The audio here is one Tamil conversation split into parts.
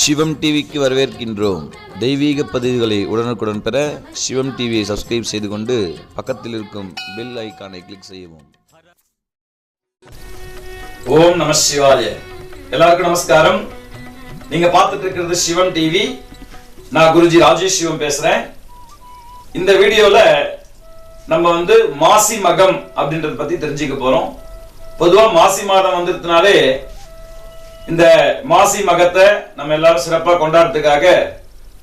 சிவம் டிவிக்கு வரவேற்கின்றோம். தெய்வீக பதிவுகளை உடனுக்குடன் பெற சிவம் டிவியை சப்ஸ்கிரைப் செய்து கொண்டு பக்கத்தில் இருக்கும் பெல் ஐக்கானை கிளிக் செய்யவும். ஓம் நம சிவாய. எல்லாருக்கும் நமஸ்காரம். நீங்க பார்த்துட்டு இருக்கிறது சிவம் டிவி. நான் குருஜி ராஜேஷ் சிவம் பேசுறேன். இந்த வீடியோல நம்ம வந்து மாசி மகம் அப்படின்றத பத்தி தெரிஞ்சுக்க போறோம். பொதுவா மாசி மாதம் வந்துருதுனாலே இந்த மாசி மகத்தை நம்ம எல்லாரும் சிறப்பா கொண்டாடுறதுக்காக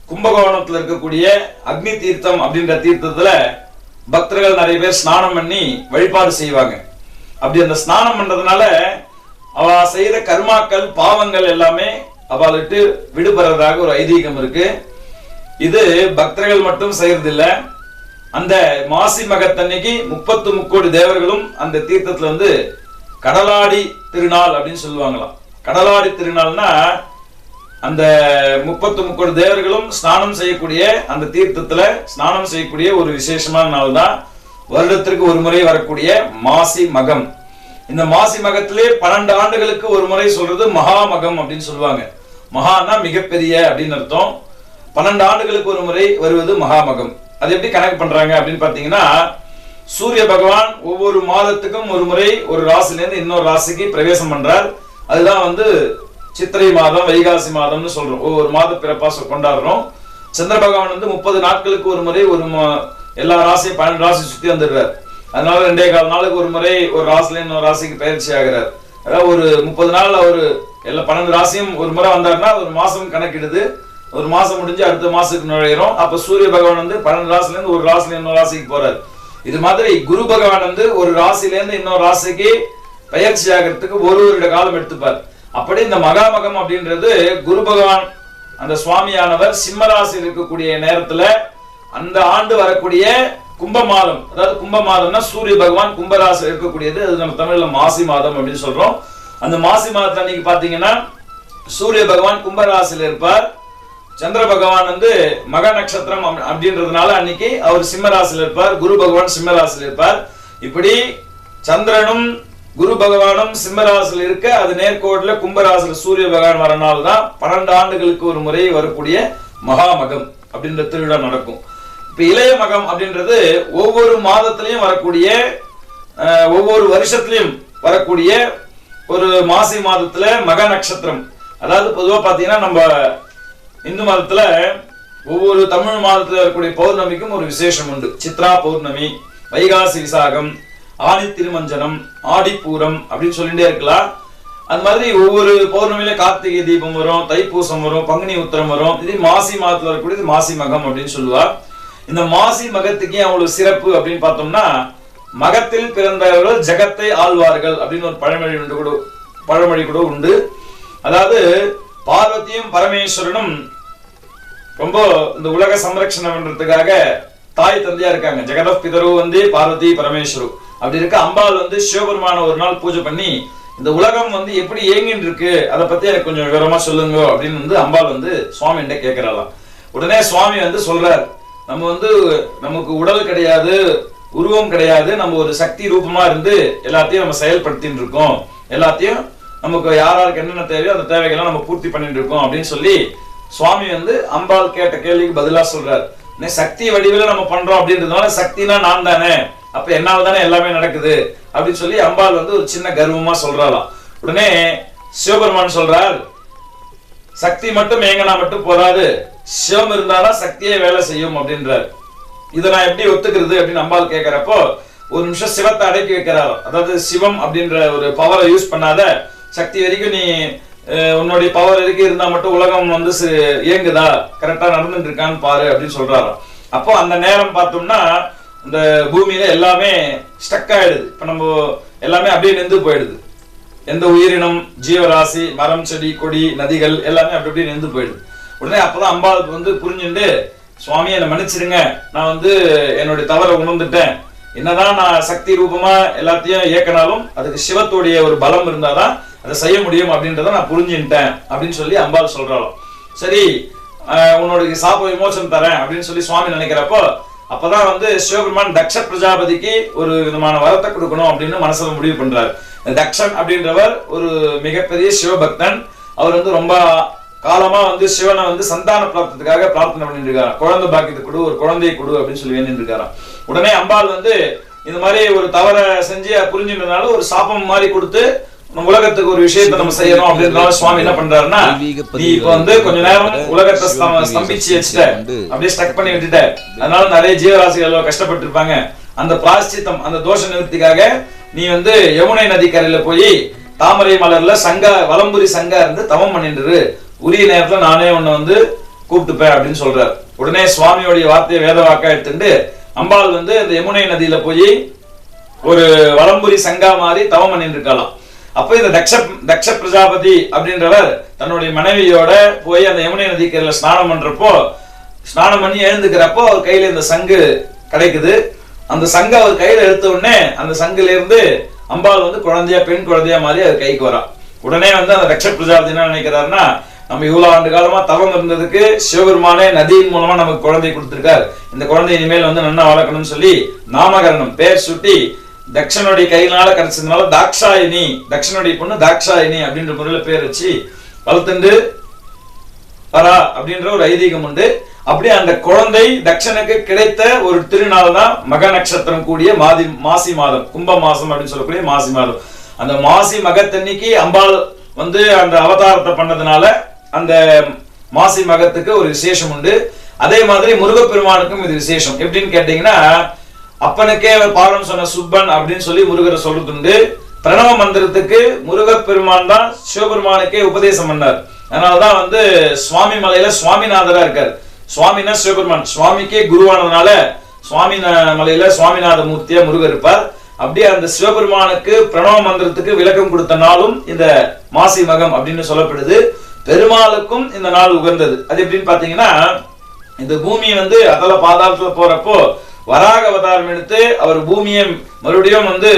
கும்பகோணத்துல இருக்கக்கூடிய அக்னி தீர்த்தம் அப்படின்ற தீர்த்தத்துல பக்தர்கள் நிறைய பேர் ஸ்நானம் பண்ணி வழிபாடு செய்வாங்க. அப்படி அந்த ஸ்நானம் பண்றதுனால அவ செய்த கர்மாக்கள் பாவங்கள் எல்லாமே அவளுக்கு விடுபடுறதாக ஒரு ஐதீகம் இருக்கு. இது பக்தர்கள் மட்டும் செய்யறதில்ல. அந்த மாசி மகத்தன்னைக்கு முப்பத்து முக்கோடி தேவர்களும் அந்த தீர்த்தத்துல வந்து கடலாடி திருநாள் அப்படின்னு சொல்லுவாங்களாம். கடலாடி திருநாள்னா அந்த முப்பத்து முப்பது தேவர்களும் ஸ்நானம் செய்யக்கூடிய அந்த தீர்த்தத்துல ஸ்நானம் செய்யக்கூடிய ஒரு விசேஷமான நாள் தான் வருடத்திற்கு ஒரு முறை வரக்கூடிய மாசி மகம். இந்த மாசி மகத்திலே பன்னெண்டு ஆண்டுகளுக்கு ஒரு முறை சொல்றது மகாமகம் அப்படின்னு சொல்லுவாங்க. மகான்னா மிகப்பெரிய அப்படின்னு அர்த்தம். பன்னெண்டு ஆண்டுகளுக்கு ஒரு முறை வருவது மகாமகம் அது எப்படி கணக்கு பண்றாங்க அப்படின்னு பாத்தீங்கன்னா சூரிய பகவான் ஒவ்வொரு மாதத்துக்கும் ஒரு முறை ஒரு ராசிலேருந்து இன்னொரு ராசிக்கு பிரவேசம் பண்றார். அதுதான் வந்து சித்திரை மாதம் வைகாசி மாதம்னு சொல்றோம். ஒவ்வொரு மாத பிறப்பா கொண்டாடுறோம். சந்திர பகவான் வந்து முப்பது நாட்களுக்கு ஒரு முறை ஒரு எல்லா ராசியும் பன்னெண்டு ராசி சுத்தி வந்துடுறார். அதனால ரெண்டே கால் நாளுக்கு ஒரு முறை ஒரு ராசில இன்னொரு ராசிக்கு பயிற்சி ஆகிறார். அதாவது ஒரு முப்பது நாள் அவர் எல்லா பன்னெண்டு ராசியும் ஒரு முறை வந்தாருன்னா ஒரு மாசம் கணக்கிடுது. ஒரு மாசம் முடிஞ்சு அடுத்த மாசத்துக்கு நுழையிறோம். அப்ப சூரிய பகவான் வந்து பன்னெண்டு ராசில இருந்து ஒரு ராசில இன்னொரு ராசிக்கு போறாரு. இது மாதிரி குரு பகவான் வந்து ஒரு ராசில இருந்து இன்னொரு ராசிக்கு பயிற்சி ஆகிறதுக்கு ஒரு வருட காலம் எடுத்துப்பார். அப்படி இந்த மகாமகம் அப்படின்றது குரு பகவான் அந்த சுவாமியானவர் சிம்மராசி இருக்கக்கூடிய நேரத்துல அந்த ஆண்டு வரக்கூடிய கும்ப மாதம் அதாவது கும்ப மாதம்னா சூரிய பகவான் கும்பராசி இருக்கக்கூடியது. அது நம்ம தமிழ்ல மாசி மாதம் அப்படின்னு சொல்றோம். அந்த மாசி மாதத்துல அன்னைக்கு பாத்தீங்கன்னா சூரிய பகவான் கும்பராசியில் இருப்பார். சந்திர பகவான் வந்து மக நட்சத்திரம் அப்படின்றதுனால அன்னைக்கு அவர் சிம்மராசியில் இருப்பார். குரு பகவான் சிம்மராசியில் இருப்பார். இப்படி சந்திரனும் குரு பகவானும் சிம்மராசில் இருக்க அது நேர்கோட்டில் கும்பராசில் சூரிய பகவான் வரனால தான் பன்னெண்டு ஆண்டுகளுக்கு ஒரு முறை வரக்கூடிய மகாமகம் அப்படின்ற திருவிழா நடக்கும். இப்போ இளைய மகம் அப்படின்றது ஒவ்வொரு மாதத்திலையும் வரக்கூடிய ஒவ்வொரு வருஷத்திலையும் வரக்கூடிய ஒரு மாசி மாதத்துல மக நட்சத்திரம். அதாவது பொதுவாக பார்த்தீங்கன்னா நம்ம இந்து மதத்துல ஒவ்வொரு தமிழ் மாதத்தில் வரக்கூடிய பௌர்ணமிக்கும் ஒரு விசேஷம் உண்டு. சித்ரா பௌர்ணமி வைகாசி விசாகம் ஆடி திருமஞ்சனம் ஆடிப்பூரம் அப்படின்னு சொல்லிட்டே இருக்கலாம். அது மாதிரி ஒவ்வொரு பௌர்ணமியில கார்த்திகை தீபம் வரும் தைப்பூசம் வரும் பங்குனி உத்திரம் வரும். இது மாசி மாதத்துல வரக்கூடியது மாசி மகம் அப்படின்னு சொல்லுவா. இந்த மாசி மகத்துக்கு அவ்வளவு சிறப்பு அப்படின்னு பார்த்தோம்னா மகத்தில் பிறந்தவர்கள் ஜெகத்தை ஆழ்வார்கள் அப்படின்னு ஒரு பழமொழி உண்டு கூட பழமொழி கூட உண்டு. அதாவது பார்வதியும் பரமேஸ்வரனும் ரொம்ப இந்த உலக சம்ரட்சணம் பண்றதுக்காக தாய் தந்தையா இருக்காங்க. ஜெகதப் பிதரு வந்து பார்வதி பரமேஸ்வரு. அப்படி இருக்க அம்பாள் வந்து சிவபெருமான ஒரு நாள் பூஜை பண்ணி இந்த உலகம் வந்து எப்படி இயங்கின்னு இருக்கு அதை பத்தி எனக்கு கொஞ்சம் விவரமா சொல்லுங்க அப்படின்னு வந்து அம்பாள் வந்து சுவாமிகிட்ட கேட்கிறாளாம் உடனே சுவாமி வந்து சொல்றார் நம்ம வந்து நமக்கு உடல் கிடையாது உருவம் கிடையாது நம்ம ஒரு சக்தி ரூபமா இருந்து எல்லாத்தையும் நம்ம செயல்படுத்தின்னு இருக்கோம். எல்லாத்தையும் நமக்கு யாராருக்கு என்னென்ன தேவையோ அந்த தேவைகள்லாம் நம்ம பூர்த்தி பண்ணிட்டு இருக்கோம் அப்படின்னு சொல்லி சுவாமி வந்து அம்பாள் கேட்ட கேள்விக்கு பதிலா சொல்றார். சக்தி வடிவில நம்ம பண்றோம் அப்படின்றதுனால சக்தினா நான் தானே அப்ப என்னால தானே எல்லாமே நடக்குது? அப்படின்னு சொல்லி அம்பாள் வந்து ஒரு சின்ன கர்வமா சொல்றாளாம். உடனே சிவபெருமான் சொல்றார் சக்தி மட்டும் ஏங்கனா மட்டும் போராது சிவம் இருந்தாதான் சக்தியே வேலை செய்யும் அப்படின்றார். இதை நான் எப்படி ஒத்துக்கிறது அப்படின்னு அம்பாள் கேட்கிறப்போ ஒரு நிமிஷம் சிவத்தை அடக்கி வைக்கிறார் அதாவது சிவம் அப்படின்ற ஒரு பவரை யூஸ் பண்ணாத சக்தி வரைக்கும் நீ உன்னுடைய பவர் வரைக்கும் இருந்தா மட்டும் உலகம் வந்து இயங்குதா? கரெக்டா நடந்துட்டு இருக்கான்னு பாரு அப்படின்னு சொல்றாராம் அப்போ அந்த நேரம் பார்த்தோம்னா இந்த பூமியில எல்லாமே ஸ்டக் ஆயிடுது. இப்ப நம்ம எல்லாமே அப்படியே நின்று போயிடுது. எந்த உயிரினம் ஜீவராசி மரம் செடி கொடி நதிகள் எல்லாமே அப்படி அப்படியே நின்று போயிடுது. உடனே அப்பதான் அம்பாளுக்கு வந்து புரிஞ்சுண்டு சுவாமி என்னை மன்னிச்சிடுங்க. நான் வந்து என்னுடைய தவறை உணர்ந்துட்டேன். என்னதான் நான் சக்தி ரூபமா எல்லாத்தையும் இயக்கினாலும் அதுக்கு சிவத்துடைய ஒரு பலம் இருந்தாதான் அதை செய்ய முடியும் அப்படின்றத நான் புரிஞ்சுட்டேன் அப்படின்னு சொல்லி அம்பாள் சொல்றாளாம். சரி உன்னோட சாப விமோசனம் தரேன். அப்படின்னு சொல்லி சுவாமி நினைக்கிறப்போ அப்பதான் வந்து சிவபெருமான் தக்ஷ பிரஜாபதிக்கு ஒரு விதமான வரத்தை கொடுக்கணும் அப்படின்னு மனசுல முடிவு பண்றாரு. தக்ஷன் அப்படின்றவர் ஒரு மிகப்பெரிய சிவபக்தன். அவர் வந்து ரொம்ப காலமா வந்து சிவனை வந்து சந்தான பிராப்தத்துக்காக பிரார்த்தனை பண்ணிட்டு இருக்காரு குழந்தை பாக்கியத்தை கொடு ஒரு குழந்தையை கொடு அப்படின்னு சொல்லி வேண்டிட்டு இருக்காராம். உடனே அம்பாள் வந்து இந்த மாதிரி ஒரு தவற செஞ்சு புரிஞ்சுன்றதுனால ஒரு சாபம் மாதிரி கொடுத்து உலகத்துக்கு ஒரு விஷயத்தை நம்ம செய்யணும் அப்படின்றனால சுவாமி என்ன பண்றாருன்னா நீ இப்ப வந்து கொஞ்ச நேரம் உலகத்தை ஸ்தம்பிச்சு வச்சுட்ட அப்படியே ஸ்டக் பண்ணி விட்டுட்ட. அதனால நிறைய ஜீவராசிகள் கஷ்டப்பட்டு இருப்பாங்க அந்த பிராயச்சித்தம் அந்த தோஷ நிவர்த்திக்காக நீ வந்து யமுனை நதிக்கரையில போய் தாமரை மலர்ல சங்கா வலம்புரி சங்கா இருந்து தவம் பண்ணிட்டு உரிய நேரத்துல நானே உன்னை வந்து கூப்பிட்டுப்பேன் அப்படின்னு சொல்றாரு. உடனே சுவாமியோடைய வார்த்தையை வேத வாக்கா எடுத்துட்டு அம்பாள் வந்து அந்த யமுனை நதியில போய் ஒரு வலம்புரி சங்கா மாதிரி தவம் பண்ணிட்டு இருக்கலாம் அப்ப இந்த தக்ஷ தக்ஷ பிரஜாபதி அப்படின்றவர் தன்னுடைய மனைவியோட போய் அந்த யமுனை நதிக்கரையில ஸ்நானம் பண்றப்போ ஸ்நானம் பண்ணி எழுந்துக்கிறப்போ அவர் கையில இந்த சங்கு கிடைக்குது. அந்த சங்கு அவர் கையில எடுத்த உடனே அந்த சங்குல இருந்து அம்பாள் வந்து குழந்தையா பெண் குழந்தையா மாதிரி அவர் கைக்கு வரா. உடனே வந்து அந்த தக்ஷ பிரஜாபதி என்ன நினைக்கிறாருன்னா நம்ம இவ்வளவு ஆண்டு காலமா தவம் இருந்ததுக்கு சிவபெருமானே நதியின் மூலமா நமக்கு குழந்தை கொடுத்திருக்கார். இந்த குழந்தை இனிமேல் வந்து நன்னா வளர்க்கணும்னு சொல்லி நாமகரணம் பேர் சுட்டி தக்ஷனுடைய கையினால கிடைச்சதுனால தாக்ஷாயினி தக்ஷனுடைய பொண்ணு தாக்ஷாயினி அப்படின்ற முறையில பேர் வச்சு வளர்த்துண்டு வரா அப்படின்ற ஒரு ஐதீகம் உண்டு. அப்படியே அந்த குழந்தை தக்ஷனுக்கு கிடைத்த ஒரு திருநாள் தான் மக நட்சத்திரம் கூடிய மாதி மாசி மாதம் கும்ப மாசம் அப்படின்னு சொல்லக்கூடிய மாசி மாதம். அந்த மாசி மகத்தன்னைக்கு அம்பாள் வந்து அந்த அவதாரத்தை பண்ணதுனால அந்த மாசி மகத்துக்கு ஒரு விசேஷம் உண்டு. அதே மாதிரி முருகப்பெருமானுக்கும் இது விசேஷம். எப்படின்னு கேட்டீங்கன்னா அப்பனுக்கே அவர் பாடம் சொன்ன சுப்பன் அப்படின்னு சொல்லி முருகரை சொல்றதுண்டு. பிரணவ மந்திரத்துக்கு முருகப்பெருமான் தான் சிவபெருமானுக்கே உபதேசம் பண்ணார். அதனாலதான் வந்து சுவாமி மலையில சுவாமிநாதரா இருக்கார். சுவாமினா சிவபெருமான். சுவாமிக்கே குருவானதுனால சுவாமி மலையில சுவாமிநாத மூர்த்தியா முருகர் இருப்பார். அப்படியே அந்த சிவபெருமானுக்கு பிரணவ மந்திரத்துக்கு விளக்கம் கொடுத்த நாளும் இந்த மாசி மகம் அப்படின்னு சொல்லப்படுது. பெருமாளுக்கும் இந்த நாள் உகந்தது. அது எப்படின்னு பாத்தீங்கன்னா இந்த பூமி வந்து அதல பாதாளத்துல போறப்போ வராக அவதாரம் எடுத்து அவர் பூமியை மறுபடியும் வந்து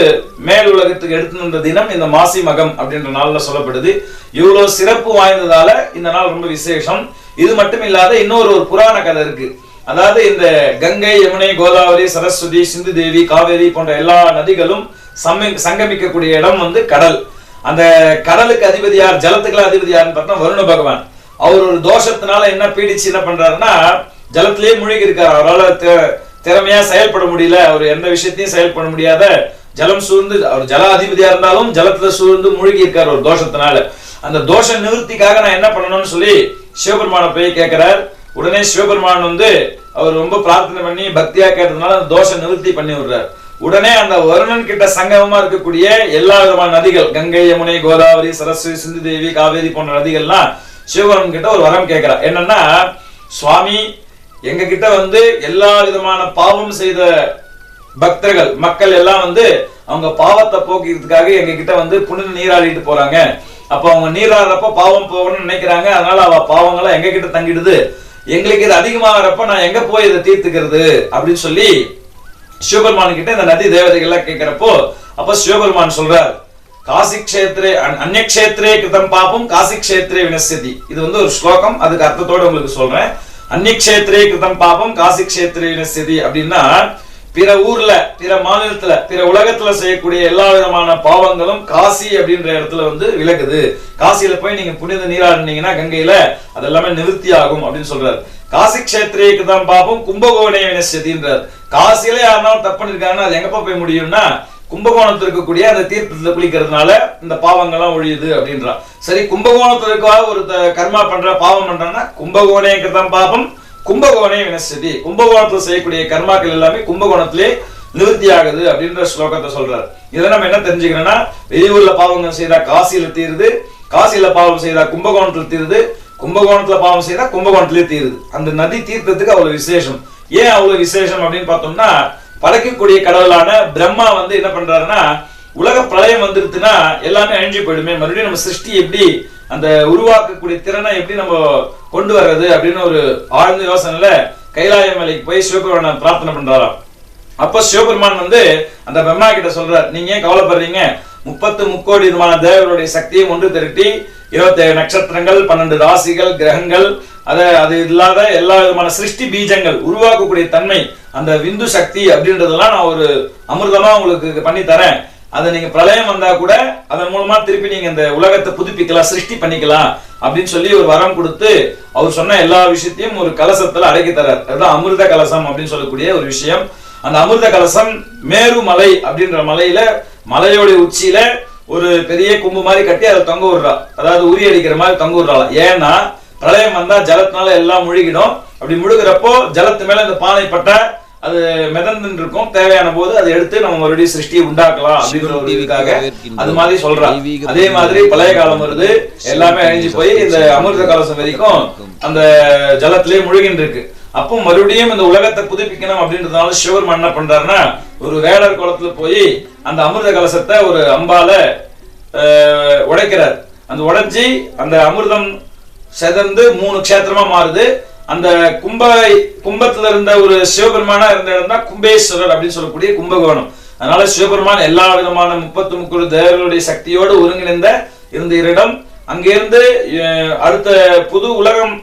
மேல் உலகத்துக்கு எடுத்து வந்த தினம் இந்த மாசி மகம் அப்படின்ற நாள்ல சொல்லப்படுது. இவ்வளவு சிறப்பு வாய்ந்ததால இந்த நாள் ரொம்ப விசேஷம். இது மட்டும் இல்லாத இன்னொரு ஒரு புராண கதை இருக்கு. அதாவது இந்த கங்கை யமுனை கோதாவரி சரஸ்வதி சிந்து தேவி காவேரி போன்ற எல்லா நதிகளும் சம்மி சங்கமிக்கக்கூடிய இடம் வந்து கடல். அந்த கடலுக்கு அதிபதி யார் ஜலத்துக்குலாம் அதிபதி யாருன்னு பார்த்தா வருண பகவான். அவர் ஒரு தோஷத்தினால என்ன பீடிச்சு என்ன பண்றாருன்னா ஜலத்திலேயே மூழ்கி இருக்காரு அவரால் திறமையா செயல்பட முடியல அவர் எந்த விஷயத்தையும் செயல்பட முடியாத ஜலம் சூழ்ந்து அவர் ஜலாதிபதியா இருந்தாலும் ஜலத்துல சூழ்ந்து மூழ்கி இருக்கார் ஒரு தோஷத்தினால. அந்த தோஷ நிவர்த்திக்காக நான் என்ன பண்ணணும்னு சொல்லி சிவபெருமான போய் கேட்கிறார். உடனே சிவபெருமான் வந்து அவர் ரொம்ப பிரார்த்தனை பண்ணி பக்தியா கேட்டதுனால அந்த தோஷ நிவர்த்தி பண்ணி விடுறார். உடனே அந்த வருணன் கிட்ட சங்கமமா இருக்கக்கூடிய எல்லா விதமான நதிகள் கங்கை யமுனை கோதாவரி சரஸ்வதி சிந்து தேவி காவேரி போன்ற நதிகள்லாம் சிவபெருமன் கிட்ட ஒரு வரம் கேட்கிறார். என்னன்னா சுவாமி எங்க கிட்ட வந்து எல்லா விதமான பாவம் செய்த பக்தர்கள் மக்கள் எல்லாம் வந்து அவங்க பாவத்தை போக்கிறதுக்காக எங்க கிட்ட வந்து புனித நீராடிட்டு போறாங்க. அப்ப அவங்க நீராடுறப்ப பாவம் போகணும்னு நினைக்கிறாங்க. அதனால அவ பாவங்களை எங்க கிட்ட தங்கிடுது. எங்களுக்கு இது அதிகமாகறப்ப நான் எங்க போய் இதை தீர்த்துக்கிறது? அப்படின்னு சொல்லி சிவபெருமான் கிட்ட இந்த நதி தேவதைகள்லாம் கேட்கிறப்போ அப்ப சிவபெருமான் சொல்றார் காசி கஷேத்ரே அன்- கிருதம் பாபம் காசி கஷேத்ரே வினசதி இது வந்து ஒரு ஸ்லோகம். அதுக்கு அர்த்தத்தோட உங்களுக்கு சொல்றேன். அந்நிய கிருதம் பாபம் காசி கஷேத்ரே வினசதி அப்படின்னா பிற ஊர்ல பிற மாநிலத்துல பிற உலகத்துல செய்யக்கூடிய எல்லா விதமான பாவங்களும் காசி அப்படின்ற இடத்துல வந்து விலகுது காசியில போய் நீங்க புனித நீராடினீங்கன்னா கங்கையில அதெல்லாமே நிவர்த்தி ஆகும் அப்படின்னு சொல்றாரு. காசி கஷேத்திரே கிருதம் பாபம் கும்பகோணே வினசதின்றார் காசியில யாருனாலும் தப்பு பண்ணிருக்காங்கன்னா அது எங்கப்பா போய் முடியும்னா கும்பகோணத்தில் இருக்கக்கூடிய அந்த தீர்த்தத்தில் குளிக்கிறதுனால இந்த பாவங்கள்லாம் ஒழியுது அப்படின்றான் சரி கும்பகோணத்திற்காக ஒரு த- கர்மா பண்ற பாவம் பண்றான்னா கும்பகோணேங்கிறதான் பாவம் பாபம் கும்பகோணே வினசதி. கும்பகோணத்தில் செய்யக்கூடிய கர்மாக்கள் எல்லாமே கும்பகோணத்திலே நிவர்த்தி ஆகுது அப்படின்ற ஸ்லோகத்தை சொல்றாரு. இதை நம்ம என்ன தெரிஞ்சுக்கிறோம்னா வெளியூர்ல பாவங்கள் செய்தா காசியில தீருது காசியில பாவம் செய்தா கும்பகோணத்துல தீருது கும்பகோணத்துல பாவம் செய்தா கும்பகோணத்திலே தீருது. அந்த நதி தீர்த்தத்துக்கு அவ்வளவு விசேஷம். ஏன் அவ்வளவு விசேஷம் அப்படின்னு பார்த்தோம்னா படைக்கக்கூடிய கடவுளான பிரம்மா வந்து என்ன பண்றாருன்னா உலக பிரளயம் வந்துருச்சுன்னா எல்லாமே அழிஞ்சு போயிடுமே. மறுபடியும் நம்ம சிருஷ்டி எப்படி அந்த உருவாக்கக்கூடிய திறனை எப்படி நம்ம கொண்டு வர்றது அப்படின்னு ஒரு ஆழ்ந்த யோசனையில கைலாய மலைக்கு போய் சிவபெருமான பிரார்த்தனை பண்றாராம். அப்ப சிவபெருமான் வந்து அந்த பிரம்மா கிட்ட சொல்றார் நீங்க ஏன் கவலைப்படுறீங்க? முப்பத்து முக்கோடி விதமான தேவர்களுடைய சக்தியை ஒன்று திரட்டி இருபத்தேழு நட்சத்திரங்கள் பன்னெண்டு ராசிகள் கிரகங்கள் அது அது இல்லாத எல்லா விதமான சிருஷ்டி பீஜங்கள் உருவாக்கக்கூடிய தன்மை அந்த விந்து சக்தி அப்படின்றதெல்லாம் நான் ஒரு அமிர்தமா உங்களுக்கு பண்ணி தரேன். அதை நீங்க பிரளயம் வந்தா கூட அதன் மூலமா திருப்பி நீங்க இந்த உலகத்தை புதுப்பிக்கலாம் சிருஷ்டி பண்ணிக்கலாம் அப்படின்னு சொல்லி ஒரு வரம் கொடுத்து அவர் சொன்ன எல்லா விஷயத்தையும் ஒரு கலசத்துல அடக்கி தரார். அதுதான் அமிர்த கலசம் அப்படின்னு சொல்லக்கூடிய ஒரு விஷயம். அந்த அமிர்த கலசம் மேரு மலை அப்படின்ற மலையில மலையோடைய உச்சியில ஒரு பெரிய கொம்பு மாதிரி கட்டி அதை தொங்க விடுறா. அதாவது உரி அடிக்கிற மாதிரி தொங்க விடுறாள் ஏன்னா பிரளயம் வந்தா ஜலத்தினால எல்லாம் முழுகிடும். அப்படி முழுகிறப்போ ஜலத்து மேல இந்த பானை பட்ட அது மிதந்து இருக்கும் தேவையான போது அதை எடுத்து நம்ம மறுபடியும் சிருஷ்டியை உண்டாக்கலாம் அப்படின்ற ஒரு இதுக்காக அது மாதிரி சொல்றா அதே மாதிரி பழைய காலம் வருது. எல்லாமே அழிஞ்சு போய் இந்த அமிர்த கலசம் வரைக்கும் அந்த ஜலத்திலே முழுகின்னு இருக்கு அப்போ மறுபடியும் இந்த உலகத்தை புதுப்பிக்கணும் அப்படின்றதுனால சிவபெருமான் என்ன பண்றாருன்னா ஒரு வேடர் குளத்துல போய் அந்த அமிர்த கலசத்தை ஒரு அம்பால உடைக்கிறார். அந்த உடைஞ்சி அந்த அமிர்தம் செதந்து மூணு க்ஷேத்திரமா மாறுது. அந்த கும்ப கும்பத்துல இருந்த ஒரு சிவபெருமானா இருந்த இடம் தான் கும்பேஸ்வரர் அப்படின்னு சொல்லக்கூடிய கும்பகோணம். அதனால சிவபெருமான் எல்லா விதமான முப்பத்து முக்கூறு தேவர்களுடைய சக்தியோடு ஒருங்கிணைந்த இருந்த இடம். அங்கிருந்து அடுத்த புது உலகம்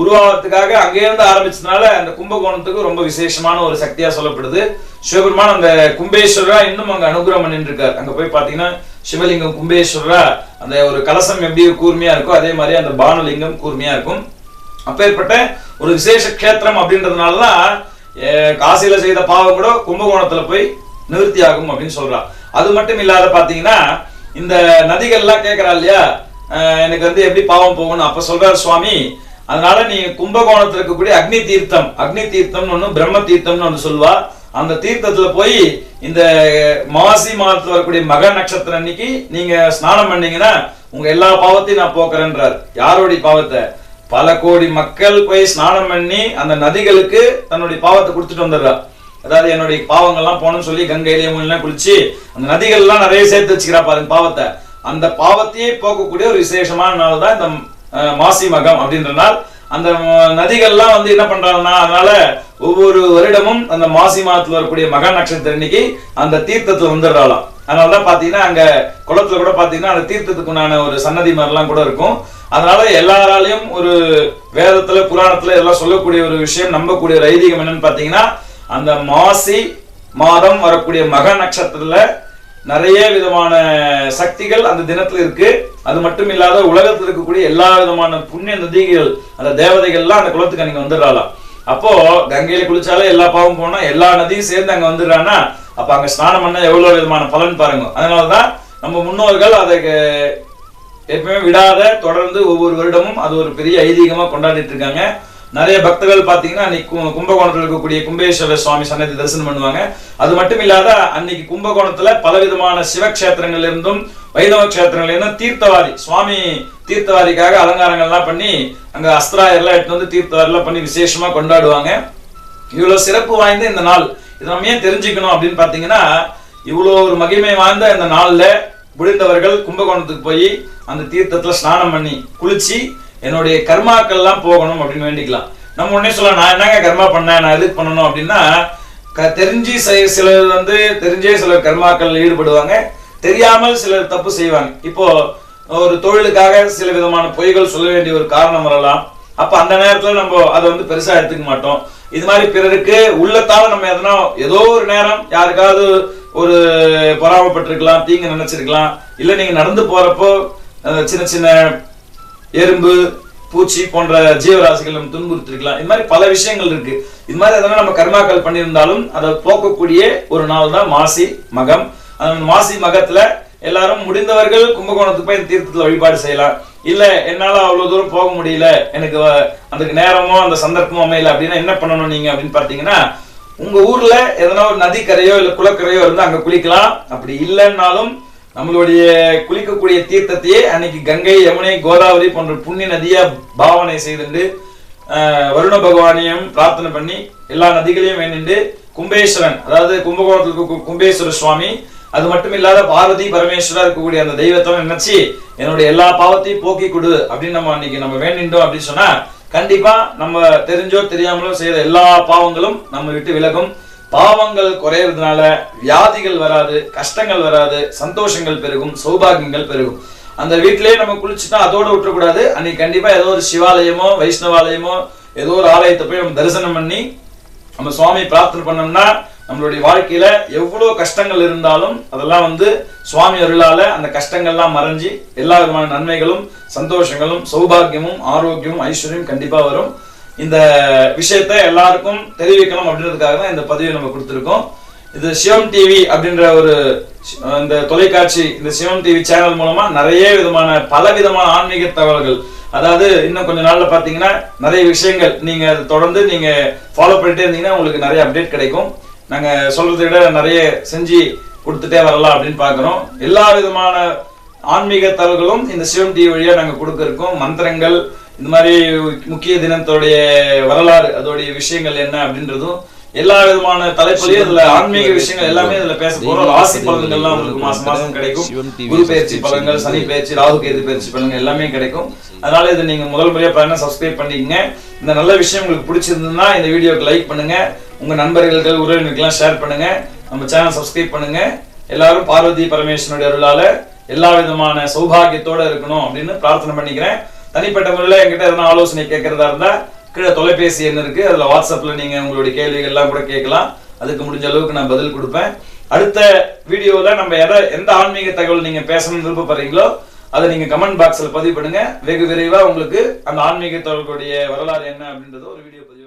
உருவாகிறதுக்காக அங்கேருந்து ஆரம்பிச்சதுனால அந்த கும்பகோணத்துக்கு ரொம்ப விசேஷமான ஒரு சக்தியா சொல்லப்படுது. சிவபெருமான் அந்த கும்பேஸ்வரரா இன்னும் அங்க அனுகிரகம் பண்ணிட்டு இருக்காரு. அங்க போய் பாத்தீங்கன்னா சிவலிங்கம் கும்பேஸ்வரரா அந்த ஒரு கலசம் எப்படி கூர்மையா இருக்கோ அதே மாதிரி அந்த பானலிங்கம் கூர்மையா இருக்கும். அப்பேற்பட்ட ஒரு விசேஷ கஷேத்திரம் அப்படின்றதுனாலதான் காசியில செய்த பாவம் கூட கும்பகோணத்துல போய் நிவர்த்தி ஆகும் அப்படின்னு சொல்றா. அது மட்டும் இல்லாத பாத்தீங்கன்னா இந்த நதிகள்லாம் கேட்கறா இல்லையா? எனக்கு வந்து எப்படி பாவம் போகணும் அப்ப சொல்றாரு சுவாமி. அதனால நீ கும்பகோணத்துல இருக்கக்கூடிய அக்னி தீர்த்தம் அக்னி தீர்த்தம்னு ஒன்று பிரம்ம தீர்த்தம்னு ஒன்று சொல்லுவா. அந்த தீர்த்தத்துல போய் இந்த மாசி மாதத்துல வரக்கூடிய மக நட்சத்திரம் அன்னைக்கு நீங்க ஸ்நானம் பண்ணீங்கன்னா உங்க எல்லா பாவத்தையும் நான் போக்குறேன்றார். யாருடைய பாவத்தை? பல கோடி மக்கள் போய் ஸ்நானம் பண்ணி அந்த நதிகளுக்கு தன்னுடைய பாவத்தை கொடுத்துட்டு வந்துடுறார் அதாவது என்னுடைய பாவங்கள்லாம் போகணும்னு சொல்லி கங்கையில யமுனையிலாம் குளிச்சு அந்த நதிகள்லாம் நிறைய சேர்த்து வச்சுக்கிறா பாருங்க பாவத்தை. அந்த பாவத்தையே போக்கக்கூடிய ஒரு விசேஷமான நாள் தான் இந்த மாசி மகம் அப்படின்ற நாள் அந்த நதிகள்லாம் வந்து என்ன பண்றாங்கன்னா அதனால ஒவ்வொரு வருடமும் அந்த மாசி மாதத்துல வரக்கூடிய மகா நட்சத்திர அன்னைக்கு அந்த தீர்த்தத்துல வந்துடுறாளாம். அதனாலதான் பாத்தீங்கன்னா அங்க குளத்துல கூட பாத்தீங்கன்னா அந்த தீர்த்தத்துக்குண்டான ஒரு சன்னதி மாதிரிலாம் கூட இருக்கும். அதனால எல்லாராலையும் ஒரு வேதத்துல புராணத்துல எல்லாம் சொல்லக்கூடிய ஒரு விஷயம் நம்பக்கூடிய ஒரு ஐதீகம் என்னன்னு பாத்தீங்கன்னா அந்த மாசி மாதம் வரக்கூடிய மக நட்சத்திரத்துல நிறைய விதமான சக்திகள் அந்த தினத்துல இருக்கு. அது மட்டும் இல்லாத உலகத்துல இருக்கக்கூடிய எல்லா விதமான புண்ணிய நதிகள் அந்த தேவதைகள்லாம் அந்த குளத்துக்கு அன்னைக்கு வந்துடுறாளாம். அப்போ கங்கையில குளிச்சாலே எல்லா பாவம் போனா எல்லா நதியும் சேர்ந்து அங்க வந்துடுறான்னா அப்ப அங்க ஸ்நானம் பண்ண எவ்வளவு விதமான பலன் பாருங்க. அதனாலதான் நம்ம முன்னோர்கள் அதை எப்பவுமே விடாத தொடர்ந்து ஒவ்வொரு வருடமும் அது ஒரு பெரிய ஐதீகமா கொண்டாடிட்டு இருக்காங்க. நிறைய பக்தர்கள் பாத்தீங்கன்னா அன்னைக்கு கும்பகோணத்தில் கும்பகோணத்துல இருக்கக்கூடிய கும்பேஸ்வர சுவாமி சன்னதி தரிசனம் பண்ணுவாங்க. அது மட்டும் இல்லாத அன்னைக்கு கும்பகோணத்துல பலவிதமான சிவக்ஷேத்திரங்கள்ல இருந்தும் வைணவ கஷேத்திரங்கள்ல இருந்தும் தீர்த்தவாரி சுவாமி தீர்த்தவாரிக்காக அலங்காரங்கள்லாம் பண்ணி அங்க அஸ்திராயர்லாம் எடுத்து வந்து தீர்த்தவாரிலாம் பண்ணி விசேஷமா கொண்டாடுவாங்க. இவ்வளவு சிறப்பு வாய்ந்த இந்த நாள். இதை நம்ம ஏன் தெரிஞ்சுக்கணும் அப்படின்னு பாத்தீங்கன்னா இவ்வளோ ஒரு மகிமை வாய்ந்த இந்த நாள்ல முடிந்தவர்கள் கும்பகோணத்துக்கு போய் அந்த தீர்த்தத்துல ஸ்நானம் பண்ணி குளிச்சு என்னுடைய கர்மாக்கள்லாம் போகணும் அப்படின்னு வேண்டிக்கலாம். நம்ம உடனே சொல்லலாம் நான் என்னங்க கர்மா பண்ணேன் நான் எதுக்கு பண்ணணும் அப்படின்னா க- தெரிஞ்சு சிலர் வந்து தெரிஞ்சே சிலர் கர்மாக்கள் ஈடுபடுவாங்க. தெரியாமல் சிலர் தப்பு செய்வாங்க. இப்போ ஒரு தொழிலுக்காக சில விதமான பொய்கள் சொல்ல வேண்டிய ஒரு காரணம் வரலாம். அப்ப அந்த நேரத்துல நம்ம அதை வந்து பெருசா எடுத்துக்க மாட்டோம். இது மாதிரி பிறருக்கு உள்ளத்தால நம்ம எதனா ஏதோ ஒரு நேரம் யாருக்காவது ஒரு பொறாமப்பட்டிருக்கலாம் தீங்கு நினைச்சிருக்கலாம். இல்ல நீங்க நடந்து போறப்போ சின்ன சின்ன எறும்பு பூச்சி போன்ற ஜீவராசிகள் நம்ம துன்புறுத்திருக்கலாம். இது மாதிரி பல விஷயங்கள் இருக்கு. இது மாதிரி எதனா நம்ம கர்மாக்கள் பண்ணியிருந்தாலும் அதை போக்கக்கூடிய ஒரு நாள் தான் மாசி மகம். அந்த மாசி மகத்துல எல்லாரும் முடிந்தவர்கள் கும்பகோணத்துக்கு போய் தீர்த்தத்தில் வழிபாடு செய்யலாம். இல்ல என்னால அவ்வளவு தூரம் போக முடியல. எனக்கு வ- அதுக்கு நேரமோ அந்த சந்தர்ப்பமோ அமையல அப்படின்னா என்ன பண்ணணும் நீங்க அப்படின்னு பார்த்தீங்கன்னா உங்க ஊர்ல எதனா ஒரு நதிக்கரையோ இல்ல குளக்கரையோ இருந்தா அங்க குளிக்கலாம். அப்படி இல்லைன்னாலும் நம்மளுடைய குளிக்கக்கூடிய தீர்த்தத்தையே அன்னைக்கு கங்கை யமுனை கோதாவரி போன்ற புண்ணிய நதியா பாவனை செய்துண்டு வருண பகவானையும் பிரார்த்தனை பண்ணி எல்லா நதிகளையும் வேண்டிண்டு. கும்பேஸ்வரன் அதாவது கும்பகோணத்தில் இருக்க கும்பேஸ்வர சுவாமி அது மட்டும் இல்லாத பார்வதி பரமேஸ்வரா இருக்கக்கூடிய அந்த தெய்வத்தை நினைச்சு என்னுடைய எல்லா பாவத்தையும் போக்கி கொடு அப்படின்னு நம்ம அன்னைக்கு நம்ம வேண்டிண்டோம் அப்படின்னு சொன்னா கண்டிப்பா நம்ம தெரிஞ்சோ தெரியாமலோ செய்த எல்லா பாவங்களும் நம்ம விட்டு விலகும். பாவங்கள் குறையறதுனால வியாதிகள் வராது கஷ்டங்கள் வராது சந்தோஷங்கள் பெருகும் சௌபாகியங்கள் பெருகும். அந்த வீட்டிலேயே நம்ம குளிச்சுட்டா அதோட விட்டுறக்கூடாது. அன்னைக்கு கண்டிப்பா ஏதோ ஒரு சிவாலயமோ வைஷ்ணவாலயமோ ஏதோ ஒரு ஆலயத்தை போய் நம்ம தரிசனம் பண்ணி நம்ம சுவாமி பிரார்த்தனை பண்ணோம்னா நம்மளுடைய வாழ்க்கையில எவ்வளவு கஷ்டங்கள் இருந்தாலும் அதெல்லாம் வந்து சுவாமி அருளால அந்த கஷ்டங்கள்லாம் மறைஞ்சு எல்லா விதமான நன்மைகளும் சந்தோஷங்களும் சௌபாகியமும் ஆரோக்கியமும் ஐஸ்வர்யம் கண்டிப்பா வரும். இந்த விஷயத்தை எல்லாருக்கும் தெரிவிக்கணும் அப்படின்றதுக்காக தான் இந்த பதிவை நம்ம கொடுத்துருக்கோம். இது சிவம் டிவி அப்படின்ற ஒரு இந்த தொலைக்காட்சி இந்த சிவம் டிவி சேனல் மூலமா நிறைய விதமான பல விதமான ஆன்மீக தகவல்கள் அதாவது இன்னும் கொஞ்ச நாள்ல பாத்தீங்கன்னா நிறைய விஷயங்கள் நீங்க அதை தொடர்ந்து நீங்க ஃபாலோ பண்ணிட்டே இருந்தீங்கன்னா உங்களுக்கு நிறைய அப்டேட் கிடைக்கும். நாங்க சொல்றதை விட நிறைய செஞ்சு கொடுத்துட்டே வரலாம் அப்படின்னு பாக்குறோம். எல்லா விதமான ஆன்மீக தகவல்களும் இந்த சிவம் டிவி வழியா நாங்க கொடுக்க இருக்கோம் மந்திரங்கள் இந்த மாதிரி முக்கிய தினத்தோடைய வரலாறு அதோடைய விஷயங்கள் என்ன அப்படின்றதும் எல்லா விதமான தலைப்புலயும் இதுல ஆன்மீக விஷயங்கள் எல்லாமே இதுல பேச போறோம். ராசி பலன்கள்லாம் உங்களுக்கு மாசம் மாசம் கிடைக்கும். குரு பயிற்சி பலன்கள் சனி பயிற்சி ராகு கேது பயிற்சி பலன்கள் எல்லாமே கிடைக்கும். அதனால இதை நீங்க முதல் முறையா பாருங்க சப்ஸ்கிரைப் பண்ணிக்கங்க. இந்த நல்ல விஷயம் உங்களுக்கு பிடிச்சிருந்ததுன்னா இந்த வீடியோக்கு லைக் பண்ணுங்க. உங்க நண்பர்களுக்கு உறவினர்களுக்கெல்லாம் ஷேர் பண்ணுங்க. நம்ம சேனல் சப்ஸ்கிரைப் பண்ணுங்க. எல்லாரும் பார்வதி பரமேஸ்வரனுடைய அருளால எல்லா விதமான சௌபாகியத்தோட இருக்கணும் அப்படின்னு பிரார்த்தனை பண்ணிக்கிறேன். தனிப்பட்ட முறையில் என்கிட்ட எதனா ஆலோசனை கேட்கறதா இருந்தா கீழே தொலைபேசி எண் இருக்கு. அதுல வாட்ஸ்அப்ல நீங்க உங்களுடைய கேள்விகள் எல்லாம் கூட கேட்கலாம். அதுக்கு முடிஞ்ச அளவுக்கு நான் பதில் கொடுப்பேன். அடுத்த வீடியோல நம்ம எதை எந்த ஆன்மீக தகவல் நீங்க பேசணும்னு விருப்பப்படுறீங்களோ அதை நீங்க கமெண்ட் பாக்ஸ்ல பதிவு பண்ணுங்க. வெகு விரைவா உங்களுக்கு அந்த ஆன்மீக தகவல்களுடைய வரலாறு என்ன அப்படின்றத ஒரு வீடியோ பதிவு